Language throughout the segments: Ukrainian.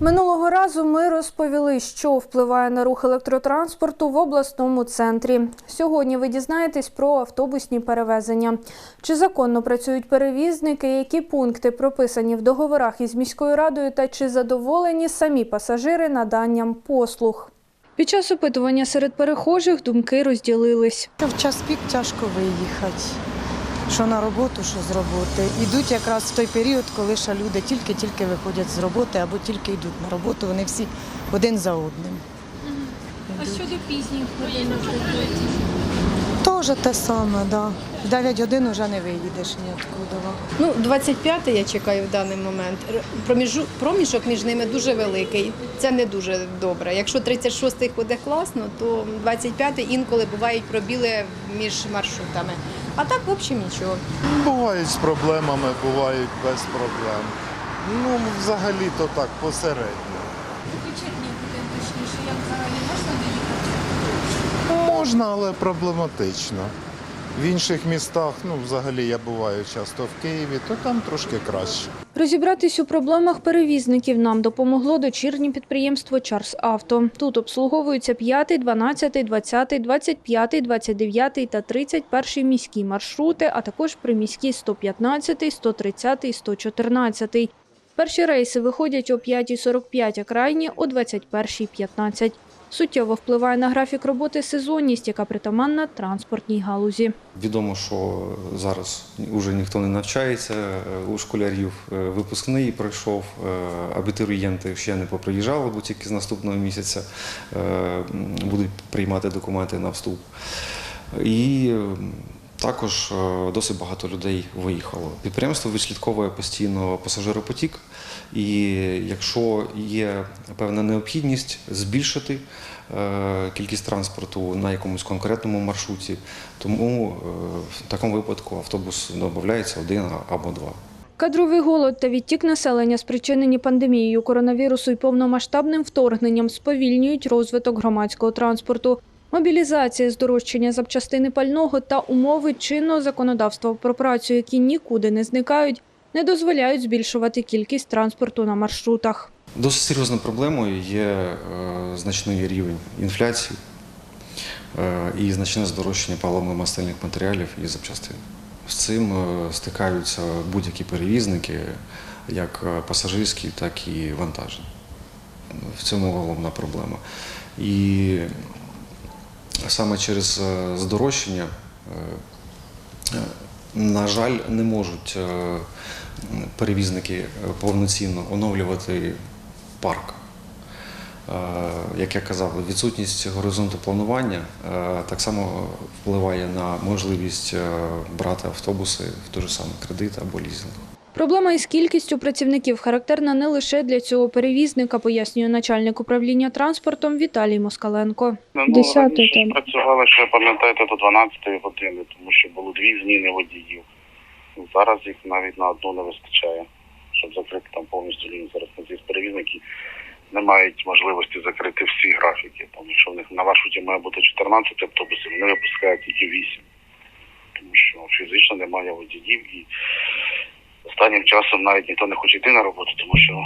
Минулого разу ми розповіли, що впливає на рух електротранспорту в обласному центрі. Сьогодні ви дізнаєтесь про автобусні перевезення. Чи законно працюють перевізники, які пункти прописані в договорах із міською радою та чи задоволені самі пасажири наданням послуг. Під час опитування серед перехожих думки розділились. В час пік тяжко виїхати. Що на роботу, що з роботи. Ідуть якраз в той період, коли ще люди тільки-тільки виходять з роботи або тільки йдуть на роботу, вони всі один за одним. А щодо пізніх годин Теж те саме, так. Да. В 9 годин вже не виїдеш ніоткуди. Ну, 25 я чекаю в даний момент. Проміжу, проміжок між ними дуже великий. Це не дуже добре. Якщо 36-й ходить класно, то 25-й інколи бувають пробіли між маршрутами. А так, в общем, нічого. Бувають з проблемами, бувають без проблем. Ну, взагалі то так, посередньо. Вечірні годин точніше, як взагалі можна доїхати? Можна, але проблематично. В інших містах, ну, взагалі я буваю часто в Києві, то там трошки краще. Розібратись у проблемах перевізників нам допомогло дочірнє підприємство Чарс Авто. Тут обслуговуються 5, 12, 20, 25, 29 та 31 міські маршрути, а також приміські 115, 130 і 114. Перші рейси виходять о 5.45, а крайні – о 21.15. Суттєво впливає на графік роботи сезонність, яка притаманна транспортній галузі. Відомо, що зараз вже ніхто не навчається. е, У школярів е, випускний пройшов, е, абітурієнти ще не поприїжджали, бо тільки з наступного місяця будуть приймати документи на вступ. І також е, досить багато людей виїхало. Підприємство відслідковує постійно пасажиропотік, і якщо є певна необхідність збільшити е, кількість транспорту на якомусь конкретному маршруті, тому е, в такому випадку автобус додається один або два. Кадровий голод та відтік населення, спричинені пандемією коронавірусу і повномасштабним вторгненням, сповільнюють розвиток громадського транспорту. Мобілізація, здорожчання запчастини пального та умови чинного законодавства про працю, які нікуди не зникають, не дозволяють збільшувати кількість транспорту на маршрутах. Досить серйозною проблемою є е, значний рівень інфляції е, і значне здорожчання паливно-мастильних матеріалів і запчастин. З цим е, стикаються будь-які перевізники, як пасажирські, так і вантажні. В цьому головна проблема. І саме через е, здорожчання, е, е, на жаль, не можуть перевізники повноцінно оновлювати парк. Як я казав, відсутність горизонту планування так само впливає на можливість брати автобуси в той же самий кредит або лізинг. Проблема із кількістю працівників характерна не лише для цього перевізника, пояснює начальник управління транспортом Віталій Москаленко. Ну, раніше там. працювали, що пам'ятаєте, до 12 години, тому що було дві зміни водіїв. Зараз їх навіть на одну не вистачає, щоб закрити там повністю лінію. Зараз на ці перевізники не мають можливості закрити всі графіки, тому що в них на маршруті має бути 14 автобусів, вони випускають тільки 8. Тому що фізично немає водіїв і останнім часом навіть ніхто не хоче йти на роботу, тому що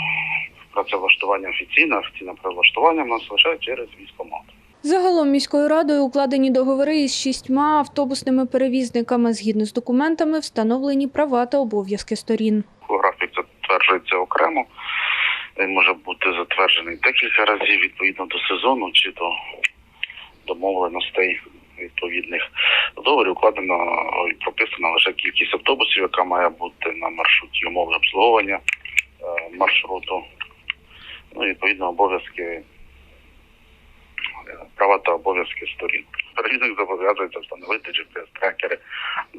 працевлаштування офіційне, офіційне працевлаштування в нас лише через військкомат. Загалом міською радою укладені договори із шістьма автобусними перевізниками. Згідно з документами, встановлені права та обов'язки сторін. Графік затверджується окремо. Він може бути затверджений декілька разів відповідно до сезону чи до домовленостей відповідних. В договорі укладено ой, прописана лише кількість автобусів, яка має бути на маршруті умови обслуговування е, маршруту. Ну і відповідно обов'язки, е, права та обов'язки сторін. Перевізник зобов'язується встановити GPS-трекери,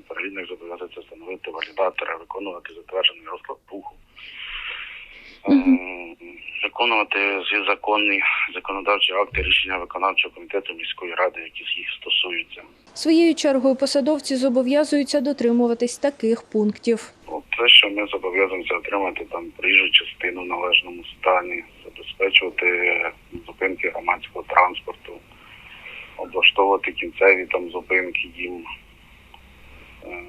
перевізник зобов'язується встановити валідатори, виконувати затверджений розклад руху. Ем, Виконувати всі законні законодавчі акти рішення виконавчого комітету міської ради, які їх стосуються. Своєю чергою посадовці зобов'язуються дотримуватись таких пунктів. От те, що ми зобов'язані отримати там проїжджу частину в належному стані, забезпечувати зупинки громадського транспорту, облаштовувати кінцеві там зупинки їм, е,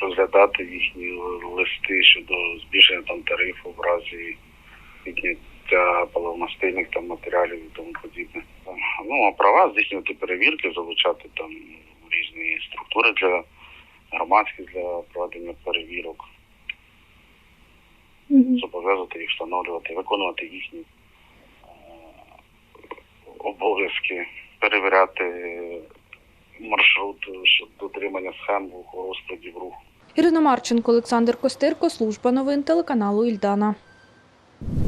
розглядати їхні листи щодо збільшення там тарифу в разі для там матеріалів і тому подібне. Ну а права здійснювати перевірки, залучати там різні структури для громадських для проведення перевірок, зобов'язувати їх встановлювати, виконувати їхні е, обов'язки, перевіряти маршрут дотримання схем руху, розкладів руху. Ірина Марченко, Олександр Костирко, служба новин телеканалу Ільдана.